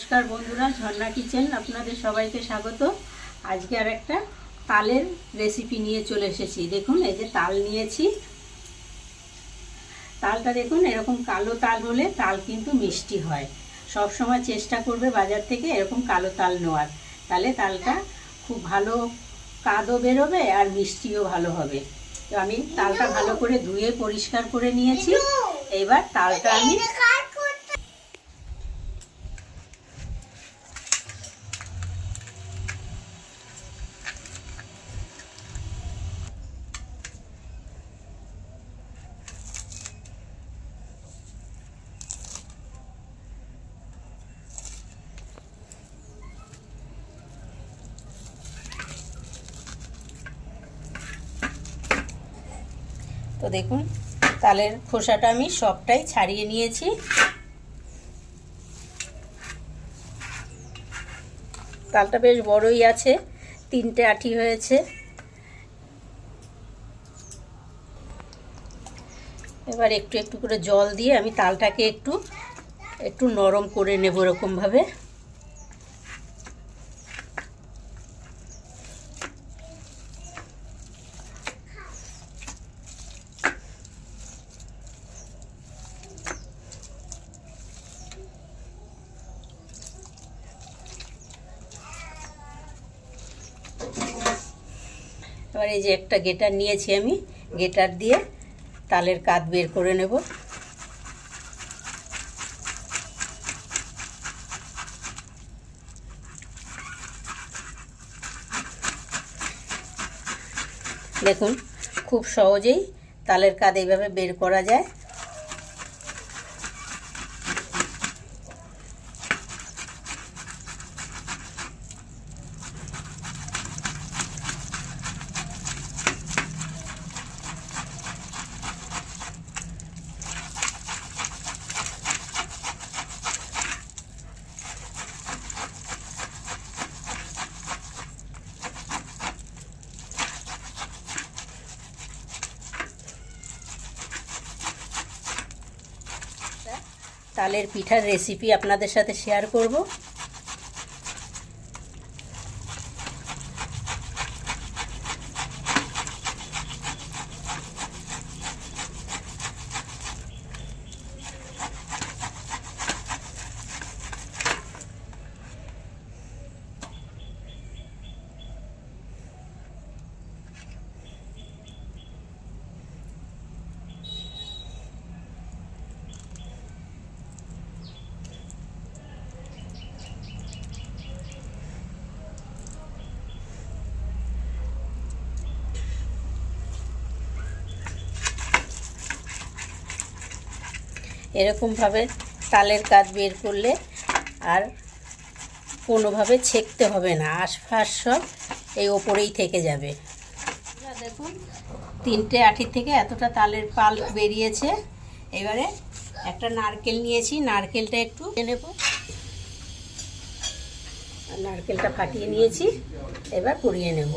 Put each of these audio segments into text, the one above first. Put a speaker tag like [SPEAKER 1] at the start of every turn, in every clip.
[SPEAKER 1] নমস্কার বন্ধুরা ঝর্ণা কিচেন আপনাদের সবাইকে স্বাগত। আজকে আর একটা তালের রেসিপি নিয়ে চলে এসেছি। দেখুন এই যে তাল নিয়েছি। তালটা দেখুন এরকম কালো তাল হলে তাল কিন্তু মিষ্টি হয়। সব সময় চেষ্টা করবে বাজার থেকে এরকম কালো তাল নেওয়ার। তাহলে তালটা খুব ভালো কাদও বেরোবে আর মিষ্টিও ভালো হবে। তো আমি তালটা ভালো করে ধুয়ে পরিষ্কার করে নিয়েছি। এবার তালটা আমি দেখুন, তালের খোসাটা আমি সবটাই ছাড়িয়ে নিয়েছি। তালটা বেশ বড়ই আছে, তিনটে আঠি হয়েছে। এবার একটু একটু করে জল দিয়ে আমি তালটাকে একটু একটু নরম করে নেব এরকমভাবে। এবার এই যে একটা গেটার নিয়েছি আমি। গেটার দিয়ে তালের কাত বের করে নেব। দেখুন, খুব সহজেই তালের কাদ এইভাবে বের করা যায়। তালের পিঠার রেসিপি আপনাদের সাথে শেয়ার করব। এরকমভাবে তালের কাজ বের করলে আর কোনোভাবে ছেঁকতে হবে না, আশপাশ সব এই ওপরেই থেকে যাবে। দেখুন, তিনটে আঠি থেকে এতটা তালের পাল বেরিয়েছে। এবারে একটা নারকেল নিয়েছি, নারকেলটা একটু নেব। নারকেলটা ফাটিয়ে নিয়েছি, এবার পুড়িয়ে নেব।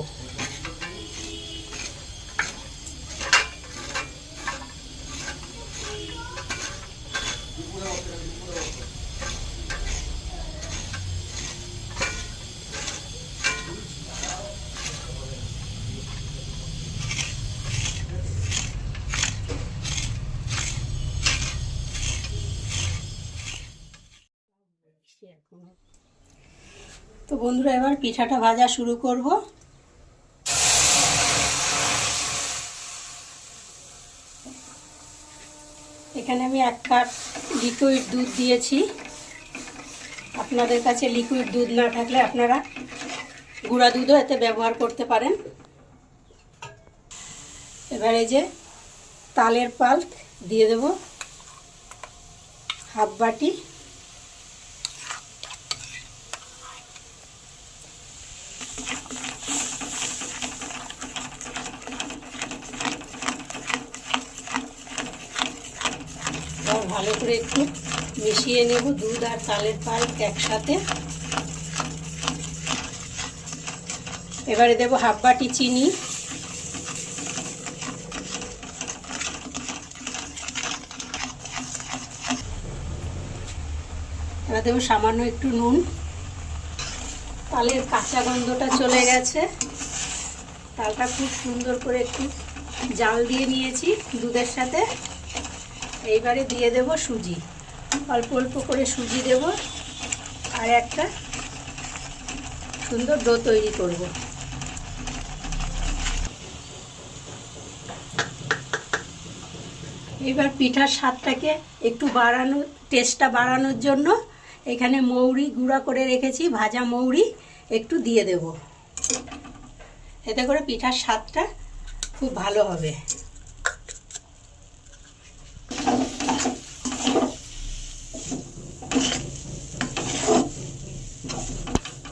[SPEAKER 1] তো বন্ধুরা, এবার পিঠাটা ভাজা শুরু করব। এখানে আমি এক কাপ লিকুইড দুধ দিয়েছি। আপনাদের কাছে লিকুইড দুধ না থাকলে আপনারা গুঁড়া দুধও এতে ব্যবহার করতে পারেন। এবার এই যে তালের পাল্প দিয়ে দেব। হাফ বাটি এবার ভালো করে একটু মিশিয়ে নেব দুধ আর তালের পাল্প একসাথে। এবারে দেব হাফ বাটি চিনি। এবার দেবো সামান্য একটু নুন। তালের কাঁচা গন্ধটা চলে গেছে। তালটা খুব সুন্দর করে একটু জাল দিয়ে নিয়েছি দুধের সাথে। এইবারে দিয়ে দেব সুজি। অল্প অল্প করে সুজি দেব আর একটা সুন্দর ডো তৈরি করব। এবার পিঠার স্বাদটাকে একটু বাড়ানোর টেস্টটা বাড়ানোর জন্য এখানে মৌরি গুঁড়া করে রেখেছি, ভাজা মৌরি একটু দিয়ে দেব। এতে করে পিঠার স্বাদটা খুব ভালো হবে।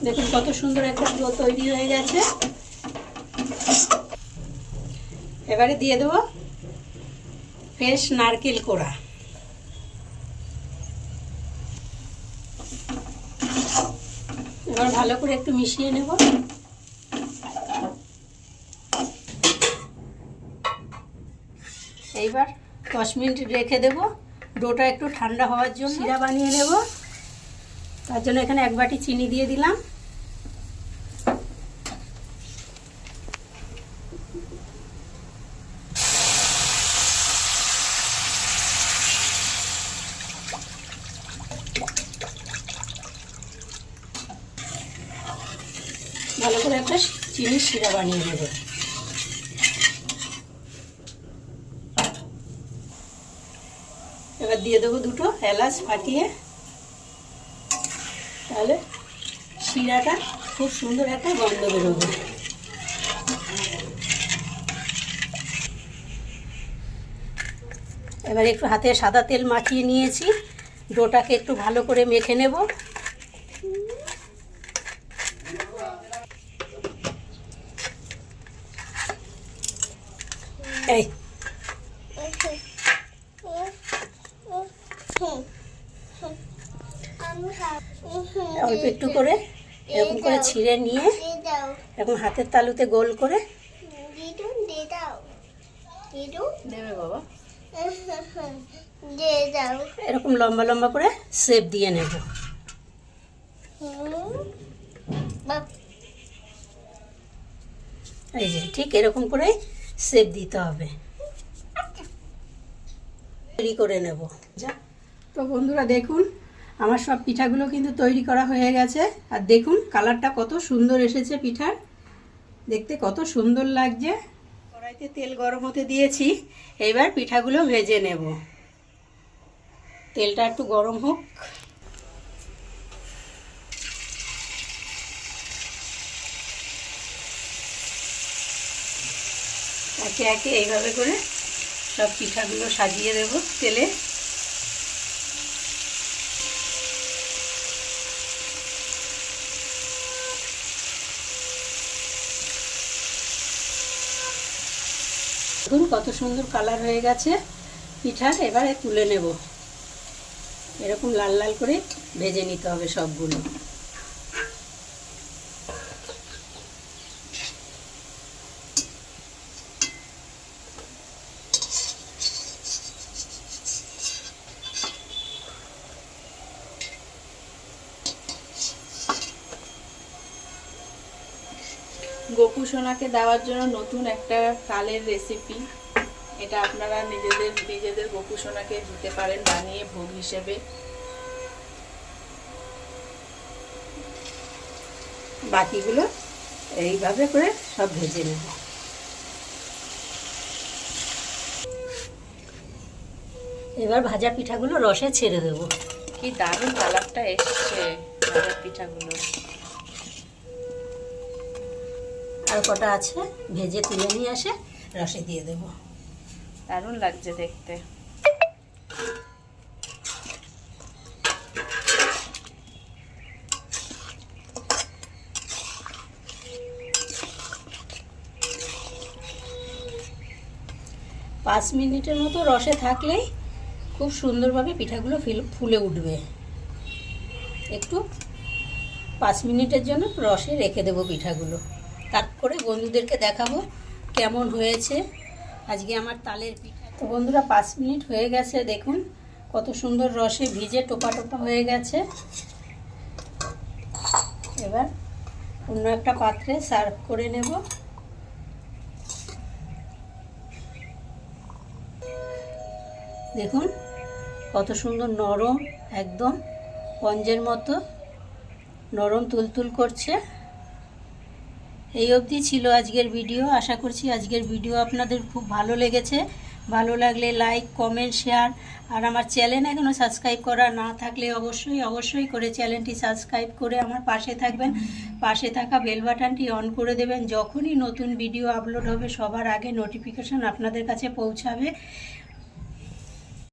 [SPEAKER 1] দেখুন কত সুন্দর একটা ডো তৈরি হয়ে গেছে। এবারে দিয়ে দেবো ফ্রেশ নারকেল কোড়া। এবার ভালো করে একটু মিশিয়ে নেব। এইবার দশ মিনিট রেখে দেব। ডোটা একটু ঠান্ডা হওয়ার জন্য। সিরা বানিয়ে নেব। তার জন্য এখানে এক বাটি চিনি দিয়ে দিলাম ভালো করে চিনির শিরা বানিয়ে নেব এবার দিয়ে দেবো দুটো এলাচ ফাটিয়ে। তাহলে শিরাটা খুব সুন্দর একটা গন্ধ বেরোবে। এবার একটু হাতে সাদা তেল মাখিয়ে নিয়েছি। ডোটাকে একটু ভালো করে মেখে নেব। এই। অল্প একটু করে এরকম করে ছিঁড়ে নিয়ে এখন হাতের তালুতে গোল করে বাবা। এরকম লম্বা লম্বা করে শেপ দিয়ে নেব। এই যে ঠিক এরকম করে শেপ দিতে হবে। তৈরি করে নেব। যা। তো বন্ধুরা দেখুন, আমার সব পিঠাগুলো কিন্তু তৈরি করা হয়ে গেছে। আর দেখুন, কালারটা কত সুন্দর এসেছে পিঠার। দেখতে কত সুন্দর লাগছে। কড়াইতে তেল গরম হতে দিয়েছি। এইবার পিঠাগুলো ভেজে নেব। তেলটা একটু গরম হোক। একে একে এইভাবে করে সব পিঠাগুলো সাজিয়ে দেব তেলে। দেখুন কত সুন্দর কালার হয়ে গেছে পিঠার এবারে তুলে নেব। এরকম লাল লাল করে ভেজে নিতে হবে সবগুলো।
[SPEAKER 2] গোপু সোনাকে দেওয়ার জন্য নতুন একটা কালের রেসিপি এটা আপনারা নিজেদের নিজেদের গোপু সোনাকে দিতে পারেন বানিয়ে ভোগ হিসেবে।
[SPEAKER 1] বাকিগুলো এইভাবে করে সব ভেজে নেব। এবার ভাজা পিঠাগুলো রসে ছেড়ে দেবো।
[SPEAKER 2] কি দারুণ কালারটা এসছে ভাজা পিঠাগুলো।
[SPEAKER 1] আর কটা আছে ভেজে তুলে নিয়ে আসে রসে দিয়ে দেবো।
[SPEAKER 2] দারুণ লাগছে দেখতে।
[SPEAKER 1] পাঁচ মিনিটের মতো রসে থাকলেই খুব সুন্দরভাবে পিঠাগুলো ফিল- ফুলে উঠবে। একটু পাঁচ মিনিটের জন্য রসে রেখে দেবো পিঠাগুলো। তারপরে বন্ধুদেরকে দেখাবো কেমন হয়েছে। আজকে আমার তালের পিঠা। তো বন্ধুরা, পাঁচ মিনিট হয়ে গেছে, দেখুন কত সুন্দর রসে ভিজে টোপা টোপা হয়ে গেছে। এবার অন্য একটা পাত্রে সার্ভ করে নেব। দেখুন কত সুন্দর নরম, একদম স্পঞ্জের মতো নরম তুলতুল করছে। এই অবধি ছিল আজকের ভিডিও। আশা করছি আজকের ভিডিও আপনাদের খুব ভালো লেগেছে। ভালো লাগলে লাইক, কমেন্ট, শেয়ার, আর আমার চ্যানেল এখনও সাবস্ক্রাইব করা না থাকলে অবশ্যই অবশ্যই করে চ্যানেলটি সাবস্ক্রাইব করে আমার পাশে থাকবেন। পাশে থাকা বেল বাটনটি অন করে দেবেন। যখনই নতুন ভিডিও আপলোড হবে, সবার আগে নোটিফিকেশন আপনাদের কাছে পৌঁছাবে।